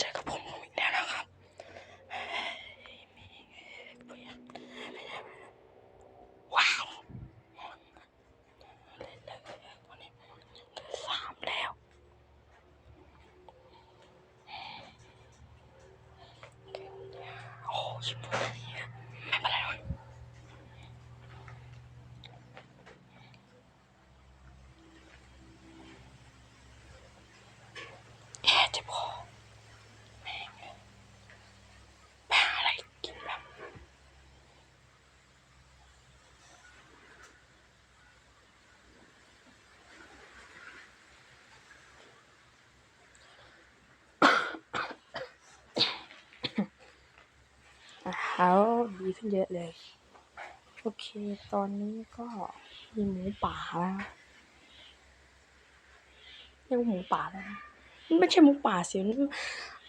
เจอกับผมผมอีกแล้วนะครับว้าวเล่นเลยตอนนี้สามแล้วโอ้ชิบหายไม่เป็นไรหรอกแค่จะพอแม่งเลยไปหาอะไรกินแบบ เขาดี ขึ้นเยอะเลย โอเค ตอนนี้ก็มีหมูป่าแล้วเรียกว่าหมูป่าแล้วนะมันไม่ใช่หมูป่าสิมัน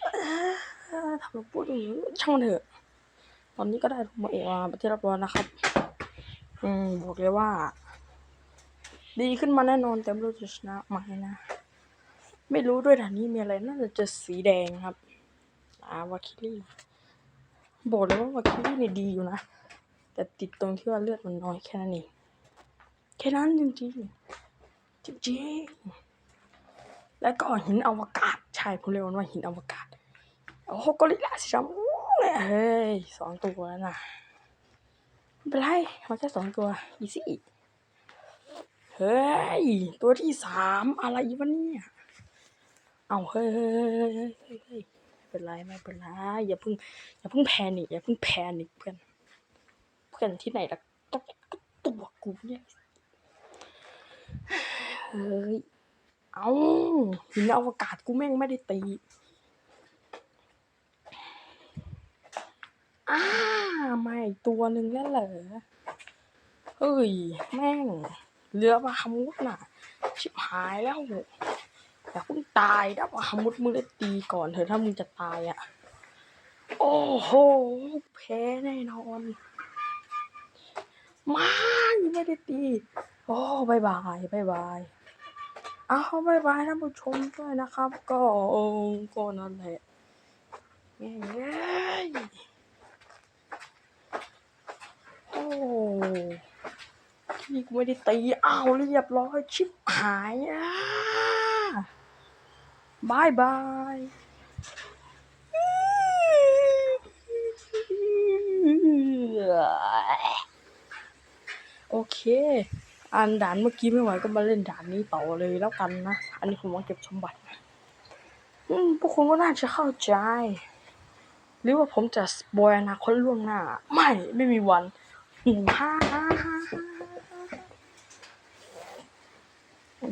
เอ่อทำไมพูดอย่างนี้ช่างเถอะ ตอนนี้ก็ได้ทุกโมเอกมาประเทศรับร้อนนะครับ อืมบอกเลยว่า ดีขึ้นมาแน่นอนแต่ไม่รู้จะชนะไหมนะ ไม่รู้ด้วยด่านนี้มีอะไรน่าจะเจอสีแดงครับ อาวาคิลี่ บอกเลยว่าวาคิลี่เนี่ยดีอยู่นะ แต่ติดตรงที่ว่าเลือดมันน้อยแค่นั้นเอง แค่นั้นจริงๆจริงแล้วก็หินอวกาศ ใช่ผมเรียกมันว่าหินอวกาศ โอ้โหกอริลลาสิครับอู้เลยเฮ้ยสองตัวแล้วนะไม่เป็นไรมันแค่สองตัวอีซี่เฮ้ย ตัวที่สามอะไรวะเนี่ย เอาเฮ้ยเฮ้ยเฮ้ยเฮ้ย เป็นไรไม่เป็นไรอย่าเพิ่งอย่าเพิ่งแพนิคอย่าเพิ่งแพนิคเพื่อนเพื่อนที่ไหนล่ะต้องตัวกูเนี่ยเฮ้ยเอาหินอวกาศกูแม่งไม่ได้ตีอ้ามาอีกตัวหนึ่งแล้วเหรอเฮ้ย แม่งเรือมาฮามุดน่ะ ชิบหายแล้ว อย่าเพิ่งตายนะว่ามุดมึงได้ตีก่อนเถอะถ้ามึงจะตายอะ โอ้โหแพ้แน่นอนไม่ไม่ได้ตี โอ้บายบายบายบายเอาบายบายท่านผู้ชมด้วยนะครับ ก็ก็นั่นแหละแง่เอ้ยโอ้ที่ไม่ได้ตีอ้าวเรียบร้อยชิบหายอะ บายบายโอเค อันด่านเมื่อกี้ไม่ไหวก็มาเล่นด่านนี้ต่อเลยแล้วกันนะ อันนี้ผมว่าเก็บสมบัติพวกคุณก็น่าจะเข้าใจ หรือว่าผมจะสปอยอนาคตล่วงหน้า ไม่ไม่มีวันหูฮ่าฮ่าฮ่า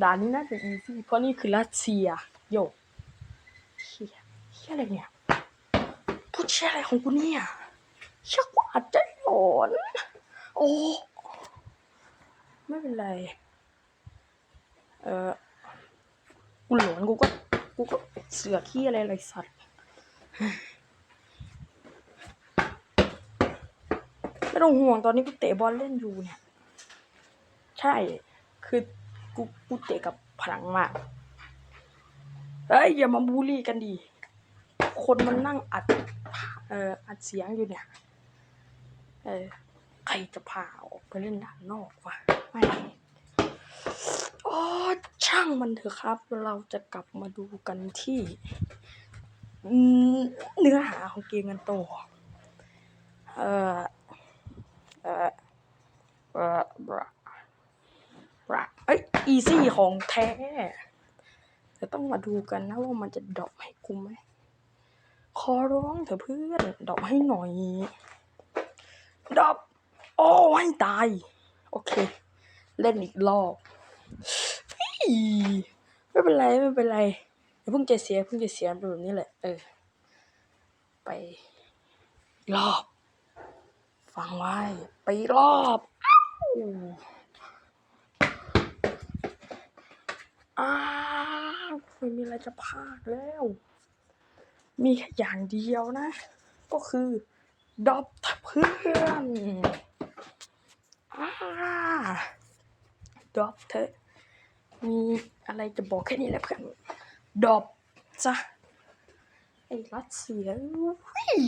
ด่านนี้น่าจะอีซี่เพราะนี่คือรัสเซียโย ยเฮียอะไรเนี่ยพูดเชี่ยอะไรของกูเนี่ยชักว่าดใจหลอนโอ้ ไม่เป็นไร เออกูหลอนกูก็ กูก็เสือขี้อะไรอะไรสัตว์ ไม่ต้องห่วงตอนนี้กูเตะบอลเล่นอยู่เนี่ย ใช่ คือกูกูเตะกับพลังมาก เฮ้ย อย่ามาบูลลี่กันดี คนมันนั่งอัดเอ่ออัดเสียงอยู่เนี่ย เออใครจะพาออกไปเล่นด้านนอกวะไม่โอ้ช่างมันเถอะครับ เราจะกลับมาดูกันที่เนื้อหาของเกมกันต่อเออเออเออบราบราเอ้ยอีซี่ของแท้จะต้องมาดูกันนะว่ามันจะดรอปให้กูไหม ขอร้องเถอะเพื่อนดอปให้หน่อยดอปโอ้ให้ตาย โอเค เล่นอีกรอบไม่เป็นไร ไม่เป็นไรอย่าเพิ่งใจเสียเพิ่งใจเสียเป็นแบบนี้แหละ เออ ไปรอบ ฟังไว้ ไปรอบอ้าวอ้าวไม่มีอะไรจะพลาดแล้ว มีแค่อย่างเดียวนะ ก็คือดรอปเพื่อนอ่าดรอปเถอมีอะไรจะบอกแค่นี้แหละเพื่อนดรอปซะไอ้รัสเซียอุ้ย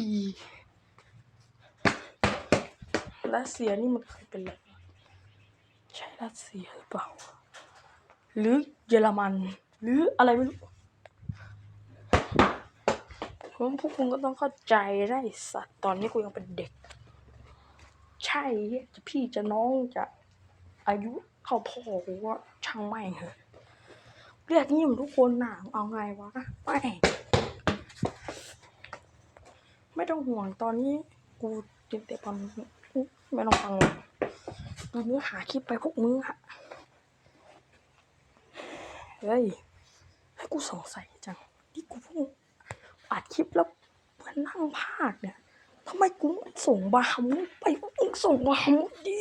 รัสเซียนี่มันเคยเป็นอะไรใช่รัสเซียหรือเปล่า หรือเยอรมัน หรืออะไรไม่รู้ ผมพวกคุณก็ต้องเข้าใจได้สัตว์ตอนนี้กูยังเป็นเด็ก ใช่จะพี่จะน้องจะอายุเข้าพ่อกูก็ช่างไม่งเหอะเรียกงี้มันทุกคนหน่ะเอาไงวะไม่ไม่ต้องห่วงตอนนี้กูเตะบอลไม่ต้องฟังหรอกตอนนี้หาคลิปไปพวกมึงอะเฮ้ยให้กูสงสัยจังที่กูเพิ่ง อัดคลิปแล้วมันนั่งพากย์เนี่ยทำไมกูไม่ส่งบาฮามุดไปมึงส่งบาฮามุดดิ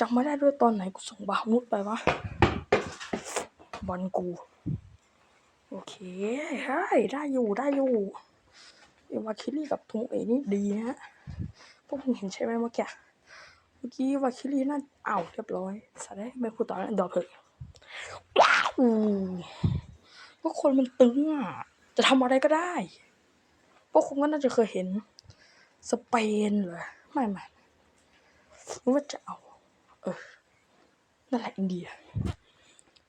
จำไม่ได้ด้วยตอนไหนกูส่งบาฮามุดไปวะบอลกู โอเคได้ได้อยู่ได้อยู่เอวาคิลี่กับทงเอนี่ดีนะฮะพวกมึงเห็นใช่ไหมเมื่อกี้เมื่อกี้วาคิลี่นั่นอ้าวเรียบร้อยสะได้ไม่พูดต่อแล้วดอกเถอะว้าวพวกคนมันตึงอะ จะทำอะไรก็ได้ พวกคุณก็น่าจะเคยเห็น สเปนเหรอ ไม่ไม่หรือว่าจะเอา เออ นั่นแหละอินเดีย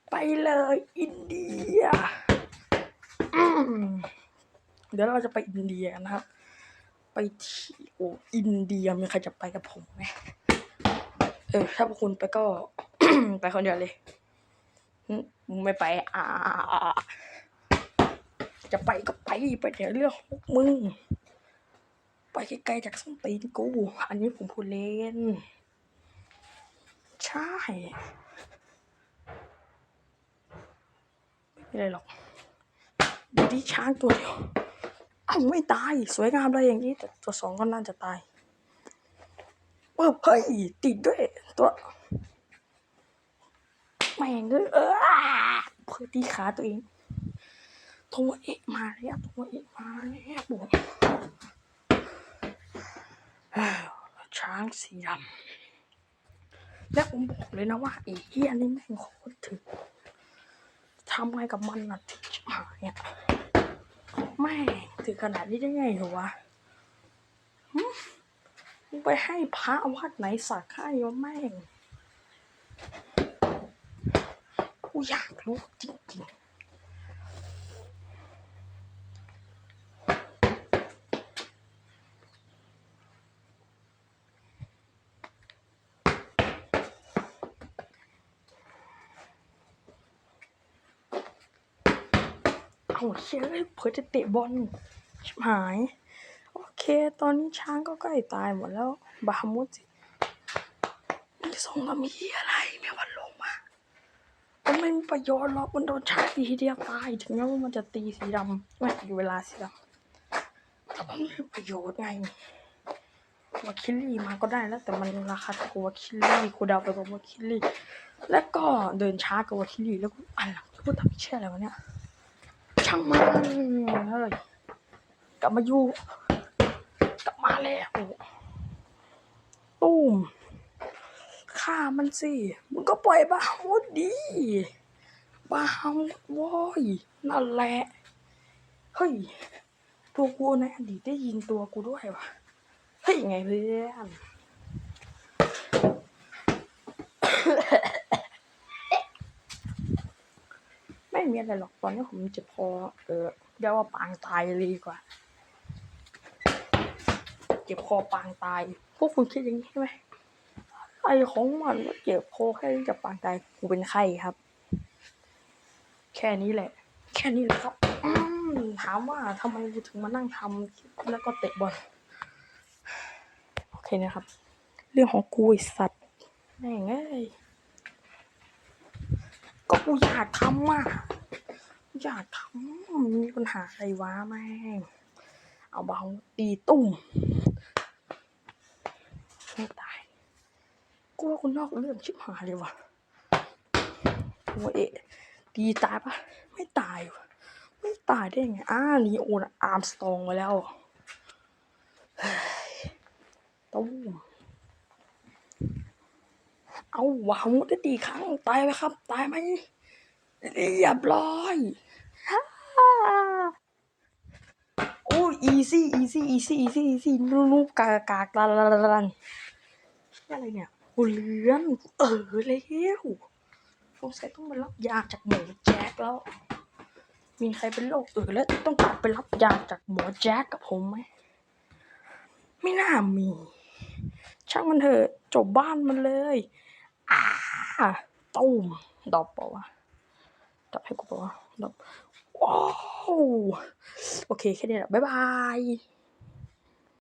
ไปเลยอินเดีย เดี๋ยวเราจะไปอินเดียนะครับ ไปที่โออินเดียมีใครจะไปกับผมไหมเออ ถ้าพวกคุณไปก็ ไปคนเดียวเลย ไม่ไป อ่า จะไปก็ไปไปเดี๋ยวเรื่องของมึง ไปไกลๆจากส้นตีนกู อันนี้ผมพูดเล่น ใช่ไม่เป็นไรหรอกดูที่ช้างตัวเดียวอ้าไม่ตาย สวยงามเลยอย่างนี้ แต่ตัวสองก็น่าจะตายเออเฮ้ยติดด้วยตัวแม่งเลยเออเพื่อตีขาตัวเอง โทรเอะมาแล้วโทรเอะมาแล้วบอกอ้าวช้างสีดำและผมบอกเลยนะว่าไอ้เฮียนี่แม่งโคตรถึกทำไงกับมันน่ะถึงหายอะแม่งถึงขนาดนี้ได้ไงเหรอวะมึงไปให้พระวัดไหนสักให้วะแม่งกูอยากรู้จริงๆ เอาเชี่ยเลยเผื่อจะเตะบอลชิบหาย โอเค ตอนนี้ช้างก็ใกล้ตายหมดแล้ว บาฮามุดสิมีส่งมามีอะไรไม่วันลงมามันไม่มีประโยชน์หรอกมันโดนช้างตีทีเดียวตาย ถึงแม้ว่ามันจะตีสีดำไม่อยู่เวลาสีดำแต่มันไม่มีประโยชน์ไงวาคิลี่มาก็ได้แล้วแต่มันราคาถูกว่าคิลี่กูดาไปกับวาคิลี่แล้วก็เดินช้ากว่าวาคิลี่แล้วกูอะไรกูทำเชี่ยอะไรวะเนี่ย ช่างมันเฮ้ยกลับมาอยู่กลับมาแล้วตุ้มฆ่ามันสิมึงก็ปล่อยบ้าฮดดีบ้าฮดโว้ยนั่นแหละเฮ้ยตัวกูในอดีตได้ยินตัวกูด้วยวะเฮ้ยไงเพื่อน ไม่มีอะไรหรอกตอนนี้ผมเจ็บคอเออเรียกว่าปางตายเลยดีกว่า เจ็บคอปางตาย พวกคุณคิดอย่างนี้ใช่ไหมไอของมันว่าเจ็บคอแค่นี้จะปางตายกูเป็นไข้ครับ แค่นี้แหละ แค่นี้แหละครับถามว่าทำไมกูถึงมานั่งทำแล้วก็เตะบอลโอเคนะครับ เรื่องของกูไอสัตว์แม่งเอ้ยก็กูอยากทำอะกู อยากทำมันมีปัญหาอะไรวะแม่ง เอาเบาตีตุ่มไม่ตายกูว่ากูนอกเรื่องชิบหายเลยวะตัวเอะตีตายปะไม่ตายวะไม่ตายได้ไงอ้าลีโอนอาร์มสตองมาแล้วตุ้มเอาวาวได้ตีครั้งตายไหมครับ ตายไหม เรียบร้อยฮ่าอีซี่อีซี่อีซี่อีซี่อีซี่นูนูกากากากลาลาลาลาอะไรเนี่ยกูเลื้อนกูเออแล้วสงสัยต้องมารับยาจากหมอแจ็คแล้ว มีใครเป็นโรคเออแล้วต้องกลับไปรับยาจากหมอแจ็คกับผมไหม ไม่น่ามี ช่างมันเถอะจบบ้านมันเลย อ่าตุ้มดอกปะวะ ดับให้กูปะวะดอกว้าวโอเค แค่นี้แหละบ๊ายบาย